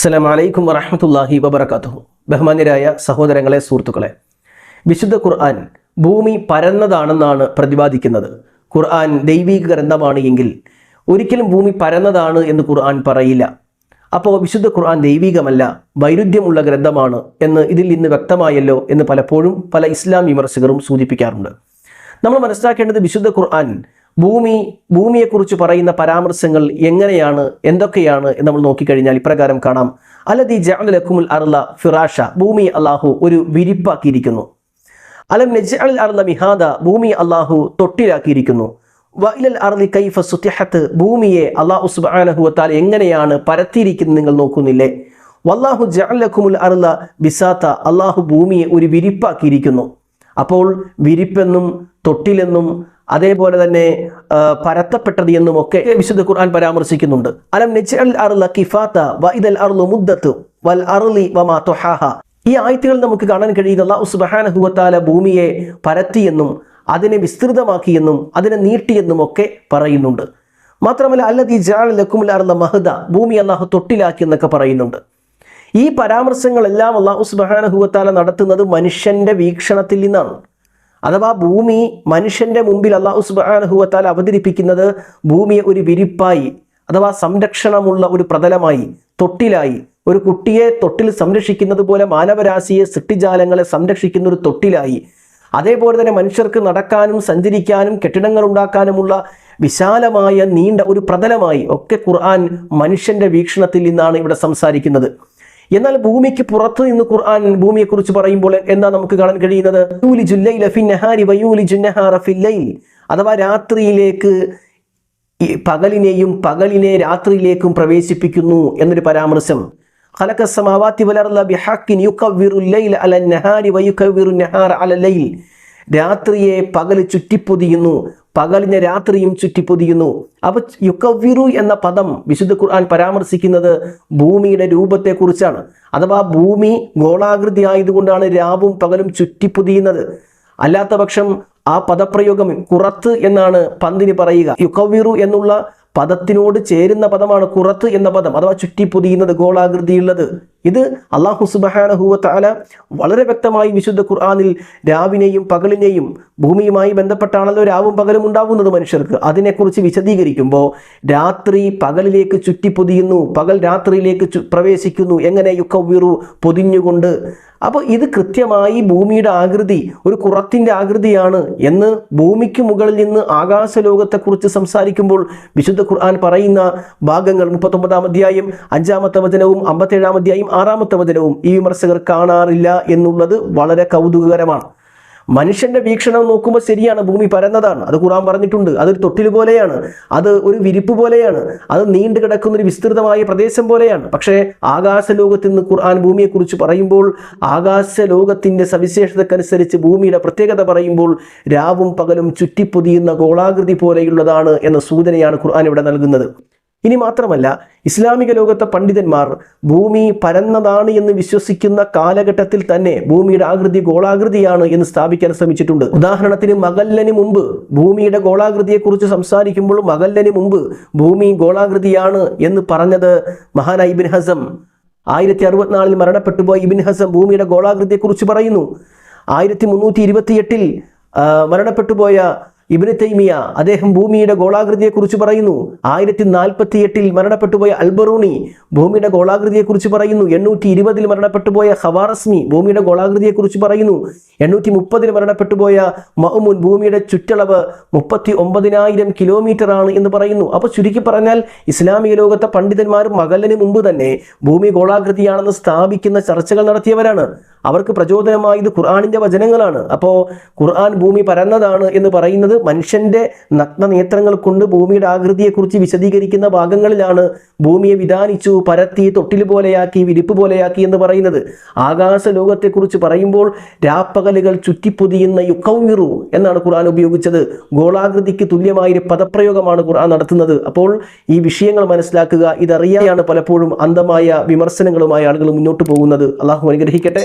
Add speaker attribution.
Speaker 1: അസ്സലാം വലൈക്കും വറഹമത്തല്ലാഹി വബർക്കാത്തു ബഹുമാന്യരായ സഹോദരങ്ങളെ സുഹൃത്തുക്കളെ വിശുദ്ധ ഖുർആൻ ഭൂമി പരന്നതാണെന്നാണ് പ്രതിപാദിക്കുന്നത്. ഖുർആൻ ദൈവീക ഗ്രന്ഥമാണ് എങ്കിൽ ഒരിക്കലും ഭൂമി പരന്നതാണ് എന്ന് ഖുർആൻ പറയില്ല. അപ്പോൾ വിശുദ്ധ ഖുർആൻ ദൈവികമല്ല വൈരുദ്ധ്യമുള്ള ഗ്രന്ഥമാണ് എന്ന് ഇതിൽ നിന്ന് വ്യക്തമായല്ലോ എന്ന് പലപ്പോഴും പല ഇസ്ലാം വിമർശകരും സൂചിപ്പിക്കാറുണ്ട്. നമ്മൾ മനസ്സിലാക്കേണ്ടത് വിശുദ്ധ ഖുർആൻ ഭൂമി ഭൂമിയെക്കുറിച്ച് പറയുന്ന പരാമർശങ്ങൾ എങ്ങനെയാണ് എന്തൊക്കെയാണ് എന്ന് നമ്മൾ നോക്കിക്കഴിഞ്ഞാൽ ഇപ്രകാരം കാണാം. അല്ലതി ജഅലക്കുമുൽ അർല ഫിറാഷ ഭൂമി അള്ളാഹു ഒരു വിരിപ്പാക്കിയിരിക്കുന്നു. അലം നജ്അൽ അർല മിഹാദ ഭൂമി അള്ളാഹു തൊട്ടിലാക്കിയിരിക്കുന്നു. വൈലൽ അർലി കൈഫ സുത്യഹത്ത് ഭൂമിയെ അള്ളാഹു സുബ്ഹാനഹു വതാല എങ്ങനെയാണ് പരത്തിയിരിക്കുന്നത് നിങ്ങൾ നോക്കുന്നില്ലേ? വല്ലാഹു ജഅലക്കുമുൽ അർല ബിസാത്ത അള്ളാഹു ഭൂമിയെ ഒരു വിരിപ്പാക്കിയിരിക്കുന്നു. അപ്പോൾ വിരിപ്പെന്നും തൊട്ടിലെന്നും അതേപോലെ തന്നെ പരത്തപ്പെട്ടത് എന്നും ഒക്കെ വിശുദ്ധ ഖുർആൻ പരാമർശിക്കുന്നുണ്ട്. അലം നജ്അൽ അർല കിഫാത്ത വഇദൽ അർലു മുദ്ദത്ത് വൽ അർലി വമാ തുഹാഹ. ഈ ആയത്തുകൾ നമുക്ക് കാണാൻ കഴിയുന്ന അള്ളാഹു സുബ്ഹാനഹു വതആല ഭൂമിയെ പരത്തിയെന്നും അതിനെ വിസ്തൃതമാക്കിയെന്നും അതിനെ നീട്ടിയെന്നും ഒക്കെ പറയുന്നുണ്ട്. മാത്രമല്ല അല്ലദീ ജഅല ലക്കുമുൽ അർള മഹദ ഭൂമി അള്ളാഹു തൊട്ടിലാക്കി എന്നൊക്കെ പറയുന്നുണ്ട്. ഈ പരാമർശങ്ങളെല്ലാം അള്ളാഹു സുബാനഹുവത്താല നടത്തുന്നത് മനുഷ്യന്റെ വീക്ഷണത്തിൽ നിന്നാണ്. അഥവാ ഭൂമി മനുഷ്യന്റെ മുമ്പിൽ അള്ളാഹു സുബാനഹുവത്താൽ അവതരിപ്പിക്കുന്നത് ഭൂമിയെ ഒരു വിരിപ്പായി അഥവാ സംരക്ഷണമുള്ള ഒരു പ്രതലമായി തൊട്ടിലായി. ഒരു കുട്ടിയെ തൊട്ടിൽ സംരക്ഷിക്കുന്നത് പോലെ മാനവരാശിയെ സൃഷ്ടിജാലങ്ങളെ സംരക്ഷിക്കുന്ന ഒരു തൊട്ടിലായി. അതേപോലെ തന്നെ മനുഷ്യർക്ക് നടക്കാനും സഞ്ചരിക്കാനും കെട്ടിടങ്ങൾ ഉണ്ടാക്കാനുമുള്ള വിശാലമായ നീണ്ട ഒരു പ്രതലമായി ഒക്കെ ഖുർആൻ മനുഷ്യന്റെ വീക്ഷണത്തിൽ നിന്നാണ് ഇവിടെ സംസാരിക്കുന്നത്. എന്നാൽ ഭൂമിക്ക് പുറത്ത് നിന്ന് ഖുർആൻ ഭൂമിയെക്കുറിച്ച് പറയുമ്പോൾ എന്താ നമുക്ക് കാണാൻ കഴിയുന്നത് യൂലിജു ലൈല ഫി നഹാരി വയൂലിജു നഹാറ ഫിൽ ലൈൽ അഥവാ രാത്രിയിലേക്ക് ഈ പകലിനെയും പകലിനെ രാത്രിയിലേക്കും പ്രവേശിപ്പിക്കുന്നു എന്നൊരു പരാമർശം خلق السماوات والأرض بحق يكور الليل على النهار ويكور النهار على الليل രാത്രിയെ പകൽ ചുറ്റിപ്പൊതിയുന്നു പകലിനെ രാത്രിയും ചുറ്റിപ്പൊതിയുന്നു. അപ്പൊ യുക്കവിറു എന്ന പദം വിശുദ്ധ ഖുർആൻ പരാമർശിക്കുന്നത് ഭൂമിയുടെ രൂപത്തെക്കുറിച്ചാണ്. അഥവാ ഭൂമി ഗോളാകൃതി ആയതുകൊണ്ടാണ് രാവും പകലും ചുറ്റിപ്പൊതിയുന്നത്. അല്ലാത്ത പക്ഷം ആ പദപ്രയോഗം കുറത്ത് എന്നാണ് പന്തിന് പറയുക. യുക്കവിറു എന്നുള്ള പദത്തിനോട് ചേരുന്ന പദമാണ് കുറത്ത് എന്ന പദം. അഥവാ ചുറ്റിപ്പൊതിയുന്നത് ഗോളാകൃതിയുള്ളത്. ഇത് അള്ളാഹു സുബഹാനഹുവല വളരെ വ്യക്തമായി വിശുദ്ധ ഖുർആാനിൽ രാവിനെയും പകലിനെയും ഭൂമിയുമായി ബന്ധപ്പെട്ടാണല്ലോ രാവും പകലും ഉണ്ടാവുന്നത് മനുഷ്യർക്ക്. അതിനെക്കുറിച്ച് വിശദീകരിക്കുമ്പോൾ രാത്രി പകലിലേക്ക് ചുറ്റിപ്പൊതിയുന്നു പകൽ രാത്രിയിലേക്ക് പ്രവേശിക്കുന്നു എങ്ങനെ യുക്കവ്യറു പൊതിഞ്ഞുകൊണ്ട്. അപ്പോൾ ഇത് കൃത്യമായി ഭൂമിയുടെ ആകൃതി ഒരു കുറത്തിന്റെ ആകൃതിയാണ് എന്ന് ഭൂമിക്ക് മുകളിൽ നിന്ന് ആകാശലോകത്തെക്കുറിച്ച് സംസാരിക്കുമ്പോൾ വിശുദ്ധ ഖുർആൻ പറയുന്ന ഭാഗങ്ങൾ മുപ്പത്തൊമ്പതാം അധ്യായം അഞ്ചാമത്തെ വചനവും അമ്പത്തേഴാം അധ്യായം ആറാമത്തെ വചനവും ഈ വിമർശകർ കാണാറില്ല എന്നുള്ളത് വളരെ കൗതുകകരമാണ്. മനുഷ്യന്റെ വീക്ഷണം നോക്കുമ്പോൾ ശരിയാണ് ഭൂമി പരന്നതാണ്. അത് ഖുറാൻ പറഞ്ഞിട്ടുണ്ട്. അതൊരു തൊട്ടിൽ പോലെയാണ്. അത് ഒരു വിരിപ്പ് പോലെയാണ്. അത് നീണ്ടു കിടക്കുന്ന ഒരു വിസ്തൃതമായ പ്രദേശം പോലെയാണ്. പക്ഷേ ആകാശ ലോകത്തിൽ നിന്ന് ഖുർആൻ ഭൂമിയെക്കുറിച്ച് പറയുമ്പോൾ ആകാശ ലോകത്തിന്റെ സവിശേഷതക്കനുസരിച്ച് ഭൂമിയുടെ പ്രത്യേകത പറയുമ്പോൾ രാവും പകലും ചുറ്റിപ്പൊതിയുന്ന ഗോളാകൃതി പോലെയുള്ളതാണ് എന്ന സൂചനയാണ് ഖുർആൻ ഇവിടെ നൽകുന്നത്. ഇനി മാത്രമല്ല ഇസ്ലാമിക ലോകത്തെ പണ്ഡിതന്മാർ ഭൂമി പരന്നതാണ് എന്ന് വിശ്വസിക്കുന്ന കാലഘട്ടത്തിൽ തന്നെ ഭൂമിയുടെ ആകൃതി ഗോളാകൃതിയാണ് എന്ന് സ്ഥാപിക്കാൻ ശ്രമിച്ചിട്ടുണ്ട്. ഉദാഹരണത്തിന് മകല്ലന് മുമ്പ് ഭൂമിയുടെ ഗോളാകൃതിയെക്കുറിച്ച് സംസാരിക്കുമ്പോൾ മകല്ലന് മുമ്പ് ഭൂമി ഗോളാകൃതിയാണ് എന്ന് പറഞ്ഞത് മഹാന ഇബിൻ ഹസം. ആയിരത്തി അറുപത്തിനാലിൽ മരണപ്പെട്ടു പോയ ഇബിൻ ഹസം ഭൂമിയുടെ ഗോളാകൃതിയെക്കുറിച്ച് പറയുന്നു. ആയിരത്തി മുന്നൂറ്റി ഇരുപത്തിയെട്ടിൽ മരണപ്പെട്ടു പോയ ഇബിന് തൈമിയ അദ്ദേഹം ഭൂമിയുടെ ഗോളാകൃതിയെക്കുറിച്ച് പറയുന്നു. ആയിരത്തി നാൽപ്പത്തി എട്ടിൽ മരണപ്പെട്ടുപോയ അൽബറൂണി ഭൂമിയുടെ ഗോളാകൃതിയെക്കുറിച്ച് പറയുന്നു. എണ്ണൂറ്റി ഇരുപതിൽ മരണപ്പെട്ടുപോയ ഹവാറസ്മി ഭൂമിയുടെ ഗോളാകൃതിയെക്കുറിച്ച് പറയുന്നു. എണ്ണൂറ്റി മുപ്പതിൽ മരണപ്പെട്ടുപോയ മഹ്മുൻ ഭൂമിയുടെ ചുറ്റളവ് മുപ്പത്തി ഒമ്പതിനായിരം കിലോമീറ്റർ ആണ് എന്ന് പറയുന്നു. അപ്പോൾ ചുരുക്കി പറഞ്ഞാൽ ഇസ്ലാമിക ലോകത്തെ പണ്ഡിതന്മാർ മകലിന് മുമ്പ് തന്നെ ഭൂമി ഗോളാകൃതിയാണെന്ന് സ്ഥാപിക്കുന്ന ചർച്ചകൾ നടത്തിയവരാണ്. അവർക്ക് പ്രചോദനമായത് ഖുർആാനിന്റെ വചനങ്ങളാണ്. അപ്പോൾ ഖുർആൻ ഭൂമി പരന്നതാണ് എന്ന് പറയുന്നത് മനുഷ്യന്റെ നഗ്നനേത്രങ്ങൾ കൊണ്ട് ഭൂമിയുടെ ആകൃതിയെക്കുറിച്ച് വിശദീകരിക്കുന്ന ഭാഗങ്ങളിലാണ് ഭൂമിയെ വിധാനിച്ചു പരത്തി തൊട്ടിൽ പോലെയാക്കി വിരിപ്പ് പോലെയാക്കി എന്ന് പറയുന്നത്. ആകാശ ലോകത്തെക്കുറിച്ച് പറയുമ്പോൾ രാപ്പകലുകൾ ചുറ്റിപ്പൊതിയുന്ന യുക്കൗവിറു എന്നാണ് ഖുർആൻ ഉപയോഗിച്ചത്. ഗോളാകൃതിക്ക് തുല്യമായൊരു പദപ്രയോഗമാണ് ഖുർആൻ നടത്തുന്നത്. അപ്പോൾ ഈ വിഷയങ്ങൾ മനസ്സിലാക്കുക ഇതറിയാതെയാണ് പലപ്പോഴും അന്ധമായ വിമർശനങ്ങളുമായി ആളുകൾ മുന്നോട്ട് പോകുന്നത്. അള്ളാഹു അനുഗ്രഹിക്കട്ടെ.